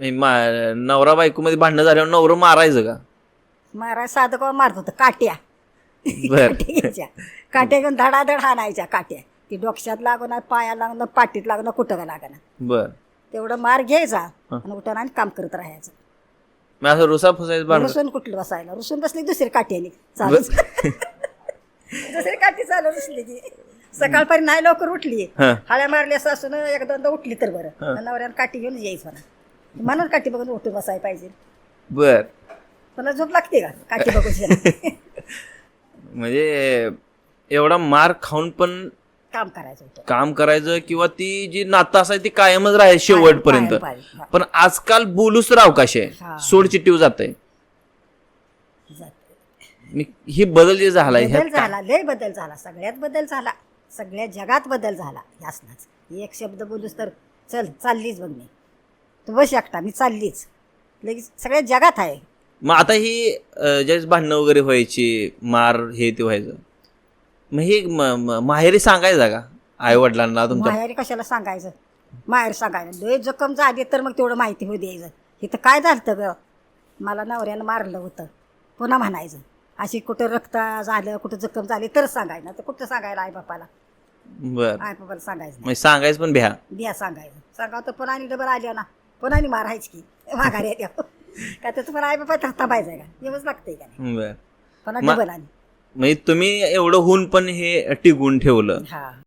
हे मा- नवरा बायको मध्ये भांडणं झाल्यावर नवरं मारायचं का? मारा साधं का मारत होतं? काट्या. बर. काट्या घ्यायच्या. काट्या घेऊन धडाधड हाणायच्या काट्या. ती डोक्यात लागणार पाया लागणं पाठीत लागणं कुठं का लागणं. बर. तेवढं मार घ्यायचा आणि उठून आणि काम करत राहायचं. मग असं रुसा फसायचं भांडण? रुसून कुठलं बसायला? रुसून बसली दुसरी काट्याने चालू दुसरी काठी चालू रुसली की. सकाळपर्यंत नाही लवकर उठली. हं. हळ्या मारल्या सासून एक दोनदा उठली तर बरं. नवऱ्यानं काठी घेऊन यायचं म्हणा. म्हणून काठी बघून उठून बसायला पाहिजे. बर. तुला झोप लागते का? काठी बघून म्हणजे एवढा मार खाऊन पण काम करायचं होतं. काम करायचं किंवा ती जी नातं असायची ती कायमच राहाय शेवटपर्यंत. हा. पण आजकाल बोलूच राव कसे हा. सोड चिट्टीव जाते. जाते. ही बदल जे झालाय बदल झाला लय बदल झाला. सगळ्यात बदल झाला. सगळ्या जगात बदल झाला. यासनाच. एक शब्द बोलूस तर चल चाललीच बघ मी. तू बस एकटा मी चाललीच. लगेच सगळ्या जगात आहे. मग आता ही अं, ज्यावेळेस भांडणं वगैरे व्हायची मार हे ते व्हायचं मग हे म- म- माहेरी सांगायचं का? आई वडिलांना तुमच्या माहेरी कशाला सांगायचं? माहेर सांगायचं. लय जखम झाली तर मग तेवढं माहिती होऊ द्यायचं. इथं काय झालं ग? मला नवऱ्यानं मारलं होतं. पुन्हा म्हणायचं. अशी कुठं रक्त झालं कुठं जखम झाली तर सांगायचं. तर कुठं सांगायला आई बापाला बर. आई बापाला सांगायचं म्हणजे सांगायचं पण भ्या. बिया सांगायचं. सांगावं तर पुन्हा आणि डबल आल्या ना. आणि मारायची की? माघारी येते. काय तर तुम्हाला आई थरता पाहिजे का? येऊच लागतंय का नाही? बर. मा- आणि म्हणजे तुम्ही एवढं होऊन पण हे टिकून ठेवलं. हा.